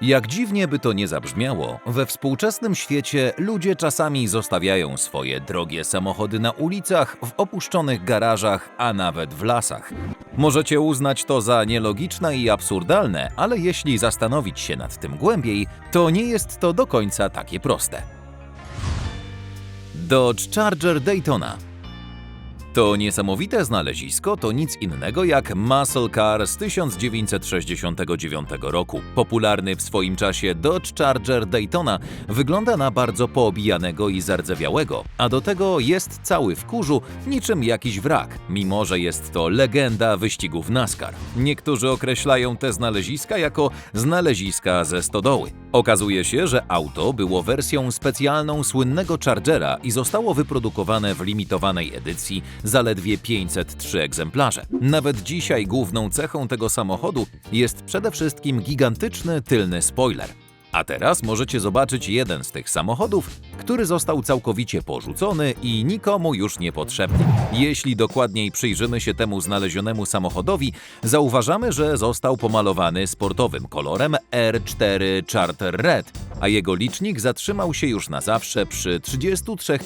Jak dziwnie by to nie zabrzmiało, we współczesnym świecie ludzie czasami zostawiają swoje drogie samochody na ulicach, w opuszczonych garażach, a nawet w lasach. Możecie uznać to za nielogiczne i absurdalne, ale jeśli zastanowić się nad tym głębiej, to nie jest to do końca takie proste. Dodge Charger Daytona to niesamowite znalezisko to nic innego jak muscle car z 1969 roku. Popularny w swoim czasie Dodge Charger Daytona wygląda na bardzo poobijanego i zardzewiałego, a do tego jest cały w kurzu, niczym jakiś wrak, mimo że jest to legenda wyścigów NASCAR. Niektórzy określają te znaleziska jako znaleziska ze stodoły. Okazuje się, że auto było wersją specjalną słynnego Chargera i zostało wyprodukowane w limitowanej edycji zaledwie 503 egzemplarze. Nawet dzisiaj główną cechą tego samochodu jest przede wszystkim gigantyczny tylny spoiler. A teraz możecie zobaczyć jeden z tych samochodów, który został całkowicie porzucony i nikomu już niepotrzebny. Jeśli dokładniej przyjrzymy się temu znalezionemu samochodowi, zauważamy, że został pomalowany sportowym kolorem R4 Charter Red, a jego licznik zatrzymał się już na zawsze przy 33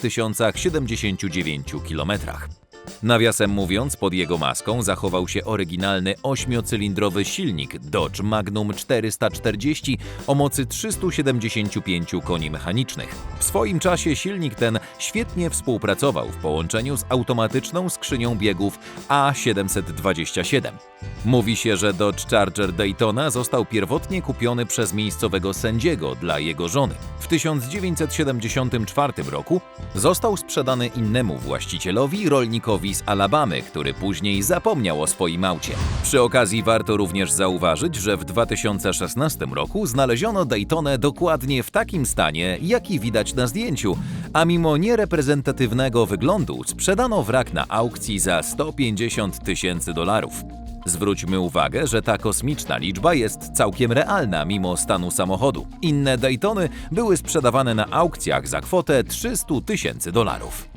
079 kilometrach. Nawiasem mówiąc, pod jego maską zachował się oryginalny ośmiocylindrowy silnik Dodge Magnum 440 o mocy 375 koni mechanicznych. W swoim czasie silnik ten świetnie współpracował w połączeniu z automatyczną skrzynią biegów A727. Mówi się, że Dodge Charger Daytona został pierwotnie kupiony przez miejscowego sędziego dla jego żony. W 1974 roku został sprzedany innemu właścicielowi, rolnikowi z Alabamy, który później zapomniał o swoim aucie. Przy okazji warto również zauważyć, że w 2016 roku znaleziono Daytonę dokładnie w takim stanie, jaki widać na zdjęciu, a mimo niereprezentatywnego wyglądu sprzedano wrak na aukcji za 150 tysięcy dolarów. Zwróćmy uwagę, że ta kosmiczna liczba jest całkiem realna mimo stanu samochodu. Inne Daytony były sprzedawane na aukcjach za kwotę 300 tysięcy dolarów.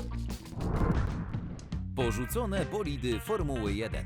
Porzucone bolidy Formuły 1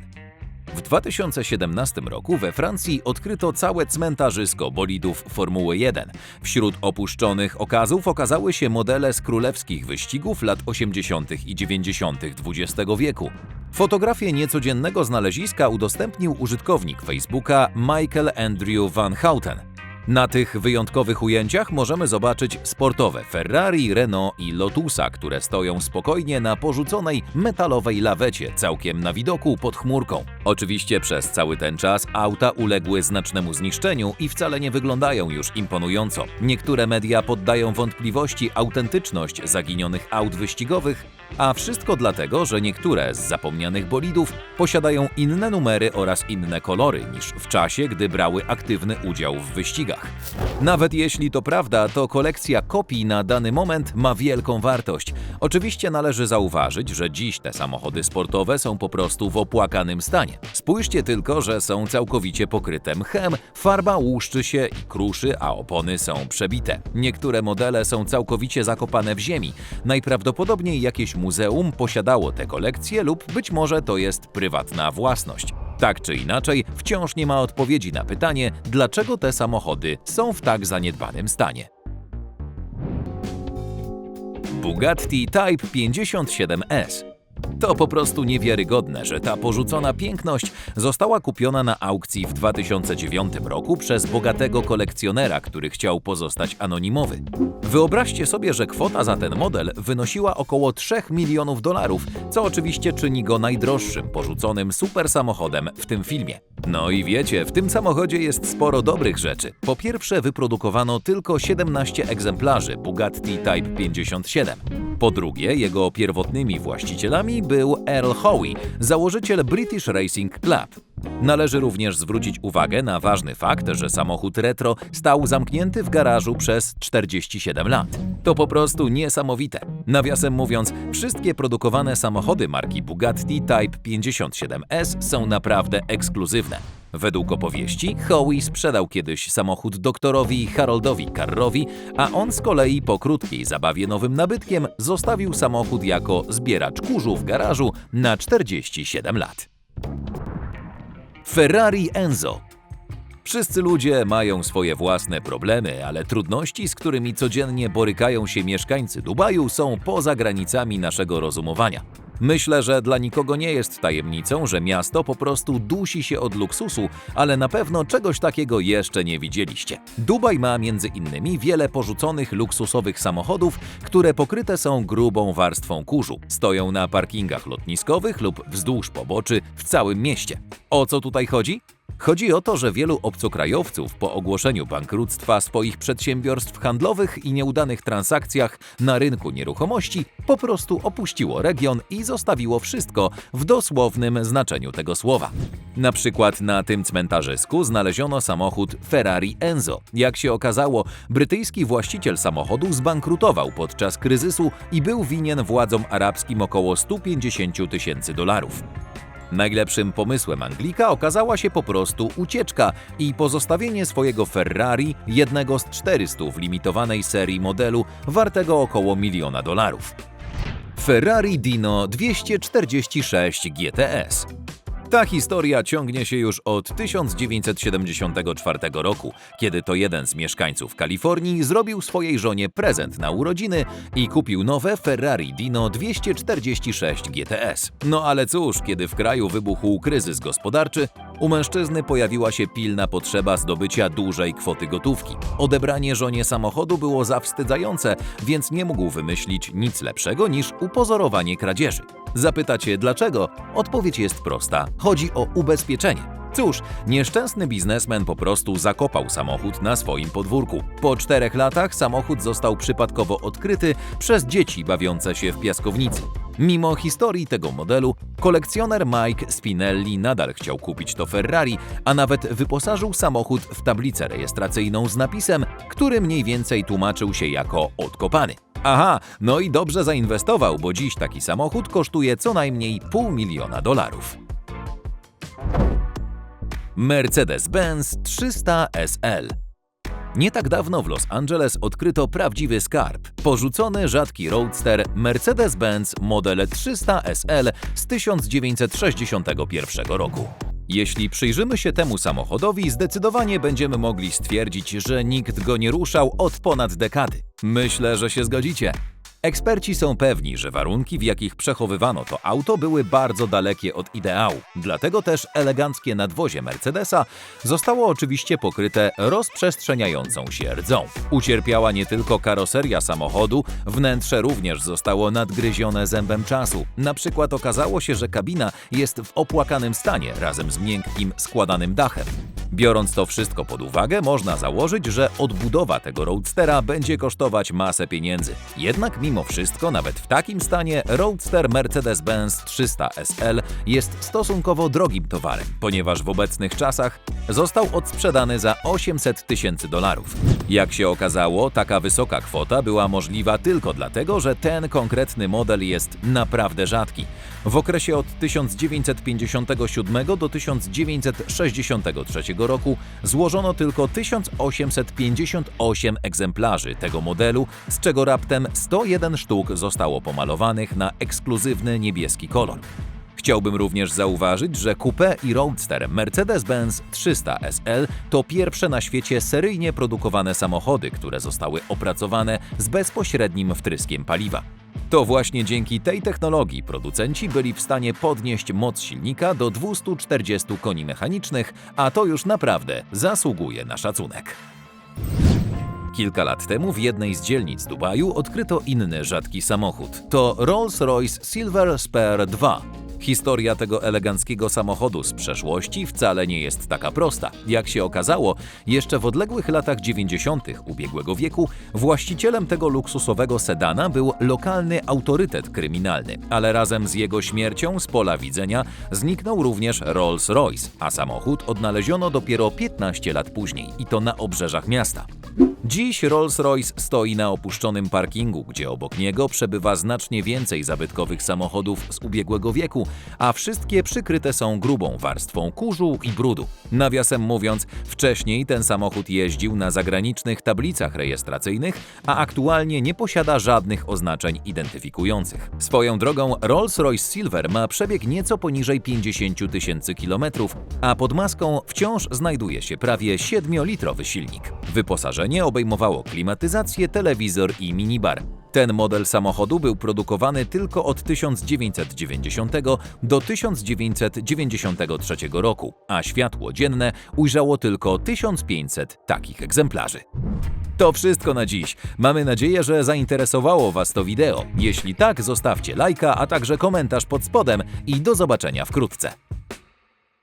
w 2017 roku we Francji odkryto całe cmentarzysko bolidów Formuły 1. Wśród opuszczonych okazów okazały się modele z królewskich wyścigów lat 80. i 90. XX wieku. Fotografię niecodziennego znaleziska udostępnił użytkownik Facebooka Michael Andrew Van Houten. Na tych wyjątkowych ujęciach możemy zobaczyć sportowe Ferrari, Renault i Lotusa, które stoją spokojnie na porzuconej metalowej lawecie, całkiem na widoku pod chmurką. Oczywiście przez cały ten czas auta uległy znacznemu zniszczeniu i wcale nie wyglądają już imponująco. Niektóre media poddają wątpliwości autentyczność zaginionych aut wyścigowych, a wszystko dlatego, że niektóre z zapomnianych bolidów posiadają inne numery oraz inne kolory niż w czasie, gdy brały aktywny udział w wyścigach. Nawet jeśli to prawda, to kolekcja kopii na dany moment ma wielką wartość. Oczywiście należy zauważyć, że dziś te samochody sportowe są po prostu w opłakanym stanie. Spójrzcie tylko, że są całkowicie pokryte mchem, farba łuszczy się i kruszy, a opony są przebite. Niektóre modele są całkowicie zakopane w ziemi. Najprawdopodobniej jakieś muzeum posiadało te kolekcje lub być może to jest prywatna własność. Tak czy inaczej, wciąż nie ma odpowiedzi na pytanie, dlaczego te samochody są w tak zaniedbanym stanie. Bugatti Type 57S to po prostu niewiarygodne, że ta porzucona piękność została kupiona na aukcji w 2009 roku przez bogatego kolekcjonera, który chciał pozostać anonimowy. Wyobraźcie sobie, że kwota za ten model wynosiła około 3 milionów dolarów, co oczywiście czyni go najdroższym porzuconym super samochodem w tym filmie. No i wiecie, w tym samochodzie jest sporo dobrych rzeczy. Po pierwsze, wyprodukowano tylko 17 egzemplarzy Bugatti Type 57. Po drugie, jego pierwotnymi właścicielami był Earl Howe, założyciel British Racing Club. Należy również zwrócić uwagę na ważny fakt, że samochód retro stał zamknięty w garażu przez 47 lat. To po prostu niesamowite. Nawiasem mówiąc, wszystkie produkowane samochody marki Bugatti Type 57S są naprawdę ekskluzywne. Według opowieści, Howie sprzedał kiedyś samochód doktorowi Haroldowi Carrowi, a on z kolei po krótkiej zabawie nowym nabytkiem zostawił samochód jako zbieracz kurzu w garażu na 47 lat. Ferrari Enzo Wszyscy ludzie mają swoje własne problemy, ale trudności, z którymi codziennie borykają się mieszkańcy Dubaju, są poza granicami naszego rozumowania. Myślę, że dla nikogo nie jest tajemnicą, że miasto po prostu dusi się od luksusu, ale na pewno czegoś takiego jeszcze nie widzieliście. Dubaj ma między innymi wiele porzuconych luksusowych samochodów, które pokryte są grubą warstwą kurzu. Stoją na parkingach lotniskowych lub wzdłuż poboczy w całym mieście. O co tutaj chodzi? Chodzi o to, że wielu obcokrajowców po ogłoszeniu bankructwa swoich przedsiębiorstw handlowych i nieudanych transakcjach na rynku nieruchomości po prostu opuściło region i zostawiło wszystko w dosłownym znaczeniu tego słowa. Na przykład na tym cmentarzysku znaleziono samochód Ferrari Enzo. Jak się okazało, brytyjski właściciel samochodu zbankrutował podczas kryzysu i był winien władzom arabskim około 150 tysięcy dolarów. Najlepszym pomysłem Anglika okazała się po prostu ucieczka i pozostawienie swojego Ferrari, jednego z 400 w limitowanej serii modelu wartego około miliona dolarów. Ferrari Dino 246 GTS ta historia ciągnie się już od 1974 roku, kiedy to jeden z mieszkańców Kalifornii zrobił swojej żonie prezent na urodziny i kupił nowe Ferrari Dino 246 GTS. No ale cóż, kiedy w kraju wybuchł kryzys gospodarczy, u mężczyzny pojawiła się pilna potrzeba zdobycia dużej kwoty gotówki. Odebranie żonie samochodu było zawstydzające, więc nie mógł wymyślić nic lepszego niż upozorowanie kradzieży. Zapytacie dlaczego? Odpowiedź jest prosta. Chodzi o ubezpieczenie. Cóż, nieszczęsny biznesmen po prostu zakopał samochód na swoim podwórku. Po czterech latach samochód został przypadkowo odkryty przez dzieci bawiące się w piaskownicy. Mimo historii tego modelu, kolekcjoner Mike Spinelli nadal chciał kupić to Ferrari, a nawet wyposażył samochód w tablicę rejestracyjną z napisem, który mniej więcej tłumaczył się jako odkopany. Aha, no i dobrze zainwestował, bo dziś taki samochód kosztuje co najmniej pół miliona dolarów. Mercedes-Benz 300 SL nie tak dawno w Los Angeles odkryto prawdziwy skarb. Porzucony rzadki roadster Mercedes-Benz model 300 SL z 1961 roku. Jeśli przyjrzymy się temu samochodowi, zdecydowanie będziemy mogli stwierdzić, że nikt go nie ruszał od ponad dekady. Myślę, że się zgodzicie. Eksperci są pewni, że warunki, w jakich przechowywano to auto, były bardzo dalekie od ideału. Dlatego też eleganckie nadwozie Mercedesa zostało oczywiście pokryte rozprzestrzeniającą się rdzą. Ucierpiała nie tylko karoseria samochodu, wnętrze również zostało nadgryzione zębem czasu. Na przykład okazało się, że kabina jest w opłakanym stanie razem z miękkim, składanym dachem. Biorąc to wszystko pod uwagę, można założyć, że odbudowa tego roadstera będzie kosztować masę pieniędzy. Jednak mimo wszystko, nawet w takim stanie, roadster Mercedes-Benz 300 SL jest stosunkowo drogim towarem, ponieważ w obecnych czasach został odsprzedany za 800 tysięcy dolarów. Jak się okazało, taka wysoka kwota była możliwa tylko dlatego, że ten konkretny model jest naprawdę rzadki. W okresie od 1957 do 1963 roku złożono tylko 1858 egzemplarzy tego modelu, z czego raptem 101 sztuk zostało pomalowanych na ekskluzywny niebieski kolor. Chciałbym również zauważyć, że coupe i roadster Mercedes-Benz 300 SL to pierwsze na świecie seryjnie produkowane samochody, które zostały opracowane z bezpośrednim wtryskiem paliwa. To właśnie dzięki tej technologii producenci byli w stanie podnieść moc silnika do 240 koni mechanicznych, a to już naprawdę zasługuje na szacunek. Kilka lat temu w jednej z dzielnic Dubaju odkryto inny rzadki samochód. To Rolls-Royce Silver Spare 2. Historia tego eleganckiego samochodu z przeszłości wcale nie jest taka prosta. Jak się okazało, jeszcze w odległych latach 90. ubiegłego wieku właścicielem tego luksusowego sedana był lokalny autorytet kryminalny, ale razem z jego śmiercią z pola widzenia zniknął również Rolls-Royce, a samochód odnaleziono dopiero 15 lat później i to na obrzeżach miasta. Dziś Rolls-Royce stoi na opuszczonym parkingu, gdzie obok niego przebywa znacznie więcej zabytkowych samochodów z ubiegłego wieku, a wszystkie przykryte są grubą warstwą kurzu i brudu. Nawiasem mówiąc, wcześniej ten samochód jeździł na zagranicznych tablicach rejestracyjnych, a aktualnie nie posiada żadnych oznaczeń identyfikujących. Swoją drogą Rolls-Royce Silver ma przebieg nieco poniżej 50 tysięcy kilometrów, a pod maską wciąż znajduje się prawie 7-litrowy silnik. Wyposażenie obejmowało klimatyzację, telewizor i minibar. Ten model samochodu był produkowany tylko od 1990 do 1993 roku, a światło dzienne ujrzało tylko 1500 takich egzemplarzy. To wszystko na dziś. Mamy nadzieję, że zainteresowało Was to wideo. Jeśli tak, zostawcie lajka, a także komentarz pod spodem i do zobaczenia wkrótce.